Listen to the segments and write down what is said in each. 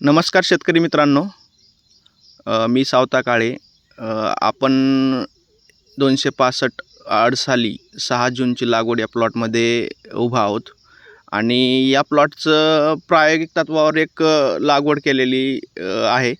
नमस्कार शेतकरी मित्रांनो. मी सावता काळे. आपण दोनशे पासष्ट अडसाली सहा जूनची लागवड या प्लॉटमध्ये उभा आहोत. आणि या प्लॉटचं प्रायोगिक तत्वावर एक लागवड केलेली आहे.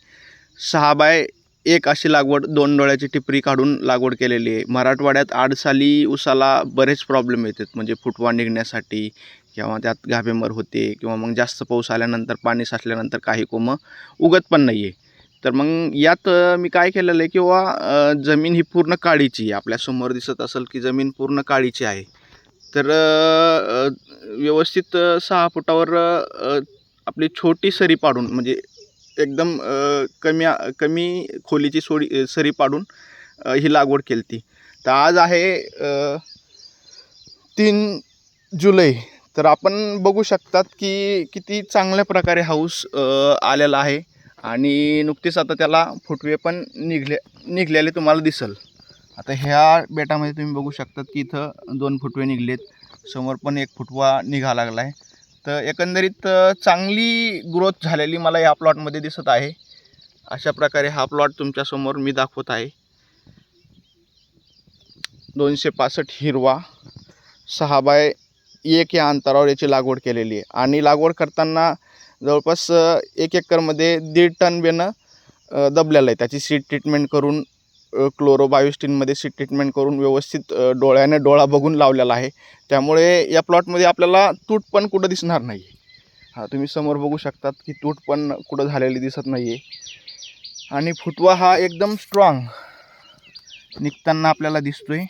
सहा बाय एक अशी लागवड दोन डोळ्याची टिपरी काढून लागवड केलेली आहे. मराठवाड्यात आडसाली उसाला बरेच प्रॉब्लेम येतात. म्हणजे फुटवा निघण्यासाठी किंवा त्यात घाबेमर होते किंवा मग जास्त पाऊस आल्यानंतर पाणी साचल्यानंतर काही कोमं उगत पण नाही आहे तर मग यात मी काय केलेलं आहे किंवा जमीन ही पूर्ण काळीची आहे. आपल्यासमोर दिसत असेल की जमीन पूर्ण काळीची आहे. तर व्यवस्थित सहा फुटावर आपली छोटी सरी पाडून म्हणजे एकदम कमी कमी खोलीची सोडी सरी पाडून ही लागवड केली ती. तर आज आहे तीन जुलै. तर आपण बघू शकतात की किती चांगल्या प्रकारे हाऊस आलेला आहे. आणि नुकतीच आता त्याला फुटवे पण निघले निघलेले तुम्हाला दिसल. आता ह्या बेटामध्ये तुम्ही बघू शकतात की इथं दोन फुटवे निघलेत. समोर पण एक फुटवा निघा लागला आहे तर एकंदरीत चांगली ग्रोथ झालेली मला या प्लॉटमध्ये दिसत आहे. अशा प्रकारे हा प्लॉट तुमच्यासमोर मी दाखवत आहे. दोनशे पासष्ट हिरवा सहा बाय एक या अंतरावर याची लागवड केलेली आहे. आणि लागवड करताना जवळपास एक एकरमध्ये दीड टन बेनं दबलेलं आहे. त्याची सीड ट्रीटमेंट करून क्लोरोबायोस्टीनमध्ये सी ट्रीटमेंट करून व्यवस्थित डोळ्याने डोळा बघून लावलेला आहे. त्यामुळे या प्लॉटमध्ये आपल्याला तूट पण कुठं दिसणार नाही हा तुम्ही समोर बघू शकतात की तूट पण कुठं झालेली दिसत नाही आहे आणि फुटवा हा एकदम स्ट्रॉंग निघताना आपल्याला दिसतोय.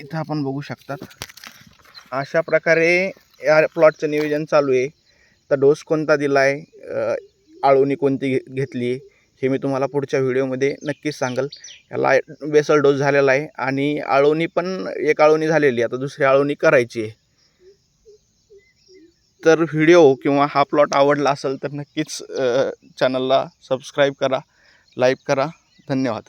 इथं आपण बघू शकतात. अशा प्रकारे या प्लॉटचं नियोजन चालू आहे. तर डोस कोणता दिला आहे आळवणी कोणती घे घेतली हे मी तुम्हाला पुढच्या व्हिडिओमध्ये नक्कीच सांगेल. याला बेसल डोस झालेला आहे आणि आळवणी पण एक आळवणी झालेली आहे. आता दुसरी आळवणी करायची आहे. तर व्हिडिओ किंवा हा प्लॉट आवडला असेल तर नक्कीच चॅनलला सबस्क्राईब करा लाईक करा. धन्यवाद.